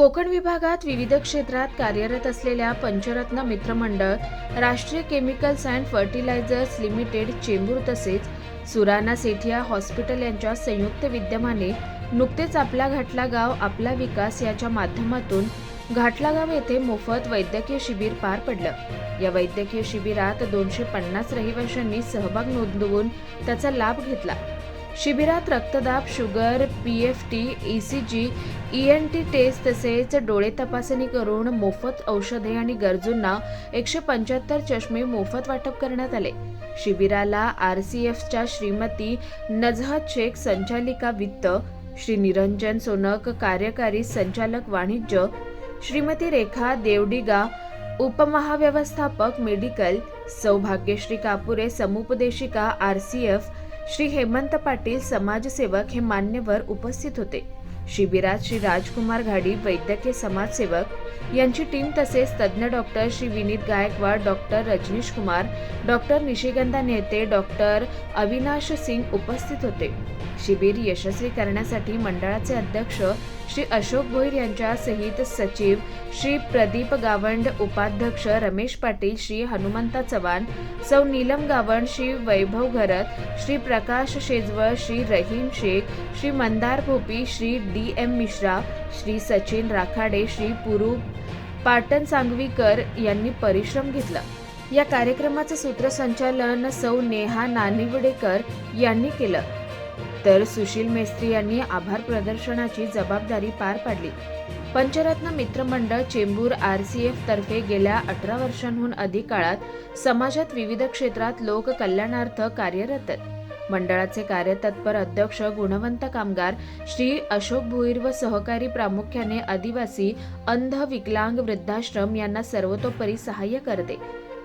कोकण विभागात विविध क्षेत्रात कार्यरत असलेल्या पंचरत्न मित्रमंडळ Rashtriya chemicals and fertilizers limited Chembur तसेच सुराना सेठिया हॉस्पिटल यांच्या संयुक्त विद्यमाने नुकतेच आपला घाटला गाव आपला विकास याच्या माध्यमातून घाटलागाव येथे मोफत वैद्यकीय शिबिर पार पडलं. या वैद्यकीय शिबिरात दोनशे पन्नास रहिवाशांनी सहभाग नोंदवून त्याचा लाभ घेतला. शिबिरात रक्तदाब sugar P F T E C G E N T test तसेच डोळे तपासणी करून मोफत औषधे आणि गरजूंना एकशे पंच्याहत्तर चष्मे मोफत वाटप करण्यात आले. शिबिराला आर सी एफच्या श्रीमती नजहत शेख संचालिका वित्त श्री निरंजन सोनक कार्यकारी संचालक वाणिज्य श्रीमती रेखा देवडिगा उपमहाव्यवस्थापक medical सौभाग्यश्री Kapure समुपदेशिका R C F Shri Hemant Patil समाजसेवक हे मान्यवर उपस्थित होते. शिबिरात श्री राजकुमार घाडी वैद्यकीय समाजसेवक यांची टीम तसेच तज्ज्ञ doctor Shri Vineet Gaikwad doctor Rajneesh Kumar doctor Nishigandha Nete doctor Avinash Singh उपस्थित होते. शिबिर यशस्वी करण्यासाठी मंडळाचे अध्यक्ष श्री अशोक भोईर यांच्या सहित सचिव श्री प्रदीप गावंड उपाध्यक्ष रमेश पाटील श्री हनुमंता चव्हाण सौ नीलम गावंड श्री वैभव घरत श्री प्रकाश शेजवळ श्री रहीम शेख श्री मंदार भोपी श्री डी. एम मिश्रा श्री सचिन राखाडे श्री पुरू पाटण सांगवीकर यांनी परिश्रम घेतला. या कार्यक्रमाचं सूत्रसंचालन सौ नेहा नानिवडेकर यांनी केलं. तर सुशील मेस्त्री यांनी आभार प्रदर्शनाची जबाबदारी पार पाडली. पंचरत्न मित्रमंडळ चेंबूर आर सी एफ तर्फे गेल्या अठरा वर्षांहून अधिक काळात समाजात विविध क्षेत्रात लोक कल्याणार्थ कार्यरत मंडळाचे कार्यतत्पर अध्यक्ष गुणवंत कामगार श्री अशोक भुईर व सहकारी प्रामुख्याने आदिवासी अंध विकलांग वृद्धाश्रम यांना सर्वतोपरी सहाय्य करते.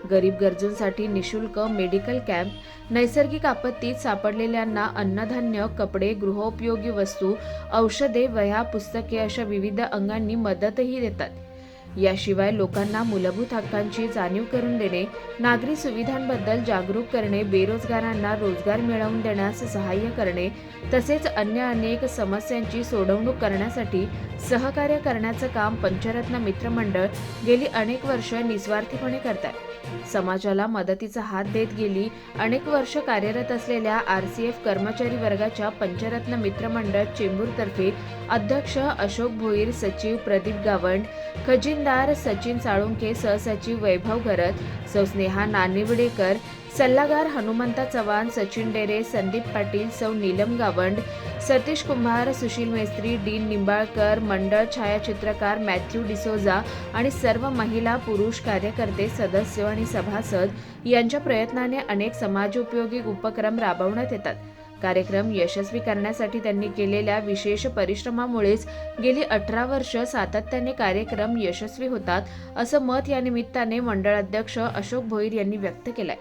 गरीब गरजूंसाठी निशुल्क मेडिकल कॅम्प नैसर्गिक आपत्तीत सापडलेल्यांना अन्नधान्य कपडे गृहोपयोगी वस्तू औषधे वह्या पुस्तके अशा विविध अंगांनी मदतही देतात. याशिवाय लोकांना मूलभूत हक्कांची जाणीव करून देणे नागरी सुविधांबद्दल जागरूक करणे बेरोजगारांना रोजगार मिळवून देण्यास सहाय्य करणे तसेच अन्य अनेक समस्यांची सोडवणूक करण्यासाठी सहकार्य करण्याचं काम पंचरत्न मित्रमंडळ गेली अनेक वर्ष निस्वार्थीपणे करतात. समाजाला मदतीचा हात देत गेली अनेक वर्ष कार्यरत असलेल्या आर सी एफ कर्मचारी वर्गाच्या पंचरत्न मित्रमंडळ चेंबूरतर्फे अध्यक्ष अशोक भोईर सचिव प्रदीप गावंड तहसीलदार सचिन साळुंखे सहसचिव वैभव घरत सौ स्नेहा नानिवडेकर सल्लागार हनुमंत चव्हाण सचिन डेरे संदीप पाटील सौ नीलम गावंड सतीश कुंभार सुशील मेस्त्री डीन निंबाळकर मंडळ छायाचित्रकार मॅथ्यू डिसोजा आणि सर्व महिला पुरुष कार्यकर्ते सदस्य आणि सभासद यांच्या प्रयत्नाने अनेक समाजोपयोगी उपक्रम राबवण्यात येतात. कार्यक्रम यशस्वी करण्यासाठी त्यांनी केलेल्या विशेष परिश्रमामुळेच गेली अठरा वर्ष सातत्याने कार्यक्रम यशस्वी होतात असं मत या निमित्ताने मंडळाध्यक्ष अशोक भोईर यांनी व्यक्त केलंय.